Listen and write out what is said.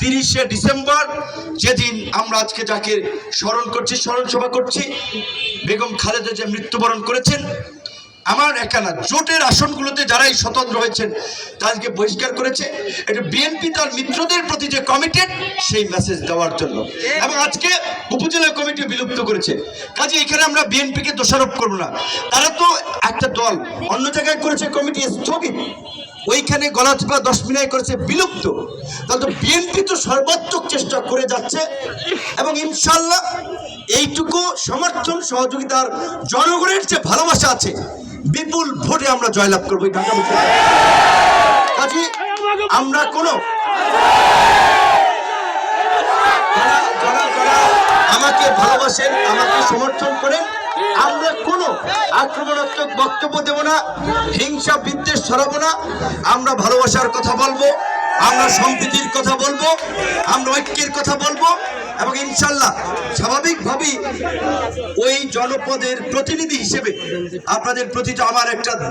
তিরিশে ডিসেম্বর, যেদিন আমরা আজকে যাকে স্মরণ করছি, স্মরণ সভা করছি, বেগম খালেদা যে মৃত্যুবরণ করেছেন। আমার একা না জোটের আসনগুলোতে যারাই স্বতন্ত্র হয়েছেন, তাদেরকে বহিষ্কার করেছে। এটা বিএনপি তার মিত্রদের প্রতি যে কমিটেড সেই মেসেজ দেওয়ার জন্য। এবং আজকে উপজেলা কমিটি বিলুপ্ত করেছে। কাজে এখানে আমরা বিএনপিকে দোষারোপ করব না। তারা তো একটা দল, অন্য জায়গায় করেছে কমিটি স্থগিত। ওইখানে গলা গলাচিপা দশ মিনায় করেছে, বিলুপ্ত। তাহলে তো বিএনপি তো সর্বাত্মক চেষ্টা করে যাচ্ছে। এবং ইনশাল্লাহ এইটুকু সমর্থন, সহযোগিতার জনগণের যে ভালোবাসা আছে। বিপুল ভোটে আমরা জয়লাভ করব কাজে আমরা কোনো আমাকে ভালোবাসেন, আমাকে সমর্থন করেন আমরা কোনো আক্রমণাত্মক বক্তব্য দেব না, হিংসা বিদ্বেষ ছড়াবো না। আমরা ভালোবাসার কথা বলব, আমরা সম্প্রীতির কথা বলব, আমরা ঐক্যের কথা বলব এবং ইনশাল্লাহ স্বাভাবিকভাবেই ওই জনপদের প্রতিনিধি হিসেবে আপনাদের প্রতি আমার একটা